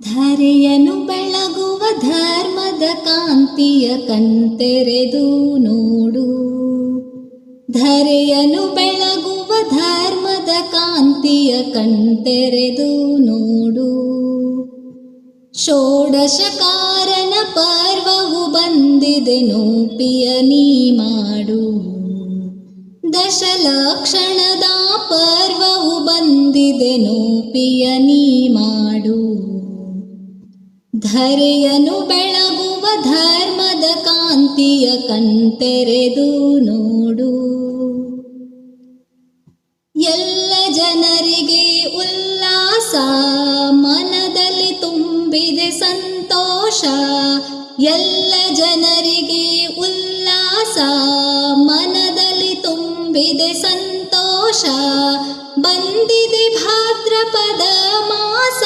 ಧರೆಯನು ಬೆಳಗುವ ಧರ್ಮದ ಕಾಂತಿಯ ಕಣ್ತೆರೆದು ನೋಡು. ಧರೆಯನು ಬೆಳಗುವ ಧರ್ಮದ ಕಾಂತಿಯ ಕಣ್ತೆರೆದು ನೋಡು. ಷೋಡಶಕಾರನ ಪರ್ವವು ಬಂದಿದೆ ನೋಪಿಯ ನೀ ಮಾಡು. ದಶಲಕ್ಷಣದ ಪರ್ವವು ಬಂದಿದೆ ನೋಪಿಯ ನೀ ಮಾಡು. ಧರೆಯನು ಬೆಳಗುವ ಧರ್ಮದ ಕಾಂತಿಯ ಕಣ್ತೆರೆದು ನೋಡು. ಎಲ್ಲ ಜನರಿಗೆ ಉಲ್ಲಾಸ, ಮನದಲ್ಲಿ ತುಂಬಿದೆ ಸಂತೋಷ. ಎಲ್ಲ ಜನರಿಗೆ ಉಲ್ಲಾಸ, ಮನದಲ್ಲಿ ತುಂಬಿದೆ ಸಂತೋಷ. ಬಂದಿದೆ ಭಾದ್ರಪದ ಮಾಸ.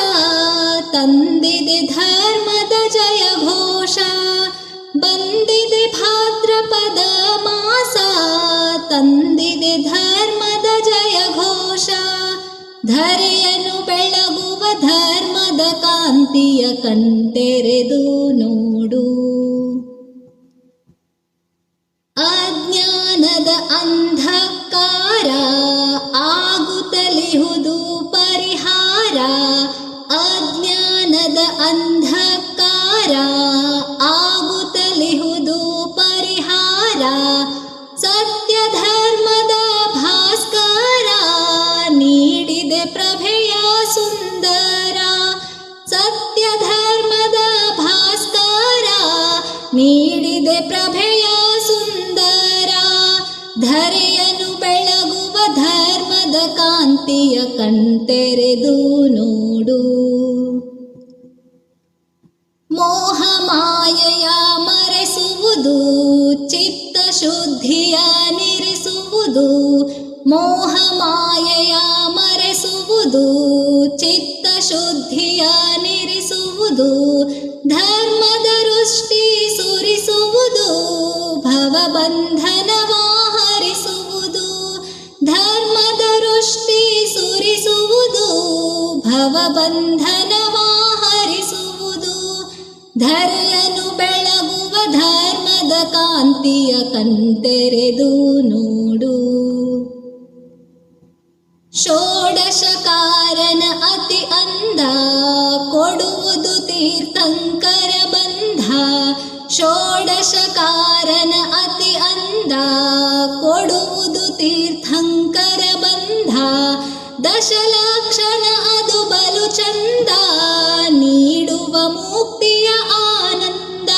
ತಂದಿದೆ ಧರ್ಮದ ಜಯ ಘೋಷ ಬಂದಿದೆ ಭಾದ್ರಪದ ಮಾಸ ತಂದಿದೆ ಧರ್ಮದ ಜಯ ಘೋಷ ಧರೆಯನು ಬೆಳಗುವ ಧರ್ಮದ ಕಾಂತಿಯ ಕಣ್ತೆರೆದು ನೋಡು ಅಜ್ಞಾನದ ಅಂಧಕಾರ ನೀಡಿದೆ ಪ್ರಭೆಯ ಸುಂದರ, ಧರೆಯನು ಬೆಳಗುವ ಧರ್ಮದ ಕಾಂತಿಯ ಕಣ್ತೆರೆದು ನೋಡು. ಮೋಹ ಮಾಯೆಯ ಮರೆಸುವುದು, ಚಿತ್ತ ಶುದ್ಧಿಯ ನಿರಿಸುವುದು. ಮೋಹ ಮಾಯೆಯ ಮರೆಸುವುದು, ಚಿತ್ತ ಶುದ್ಧಿಯ ನಿರಿಸುವುದು. ಧರ್ಮದ ಸುರಿಸುವುದು ಭವಬಂಧನವ ಹರಿಸುವುದು ಧರ್ಮದ ದೃಷ್ಟಿ ಸುರಿಸುವುದು, ಭವಬಂಧನವ ಹರಿಸುವುದು, ಧರೆಯನು ಬೆಳಗುವ ಧರ್ಮದ ಕಾಂತಿಯ ಕಂತೆರೆದು ನೋಡು. ಷೋಡಶಕಾರನ ಅತಿ ಅಂದ, ಕೊಡುವುದು ಅಂದ ಕೊಡುವುದು ತೀರ್ಥಂಕರ ಬಂಧ. ದಶಲಕ್ಷಣ ಅದು ಬಲು ಚಂದ. ನೀಡುವ ಮುಕ್ತಿಯ ಆನಂದ.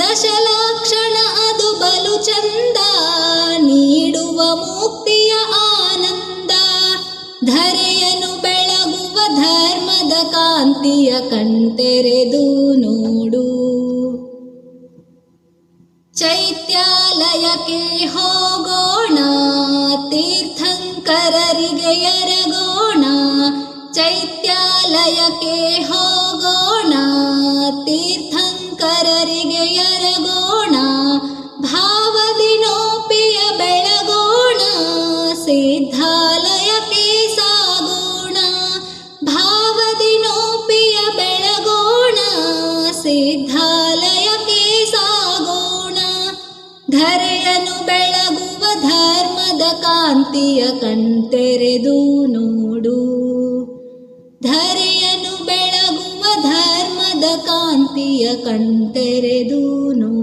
ದಶಲಕ್ಷಣ ಅದು ಬಲು ಚಂದ. ನೀಡುವ ಮುಕ್ತಿಯ ಆನಂದ. ಧರೆಯನು ಬೆಳಗುವ ಧರ್ಮದ ಕಾಂತಿಯ ಕಣ್ತೆರೆದು ನೋಡು. ಚೈತ್ಯಾಲಯಕ್ಕೆ ಹೋಗೋಣ ತೀರ್ಥಂಕರರಿಗೆ ಎರಗೋಣ ಚೈತ್ಯಾಲಯಕ್ಕೆ ಹೋಗೋಣ ತೀರ್ಥಂಕರರಿಗೆ ಎರಗೋಣ ಭಾವದಿನೋಪಿಯ ಬೆಳಗೋಣ ಸಿದ್ಧಾಲಯಕ್ಕೆ ಧರೆಯನು ಬೆಳಗುವ ಧರ್ಮದ ಕಾಂತಿಯ ಕಣ್ತೆರೆದು ನೋಡು. ಧರೆಯನು ಬೆಳಗುವ ಧರ್ಮದ ಕಾಂತಿಯ ಕಣ್ತೆರೆದು ನೋಡು.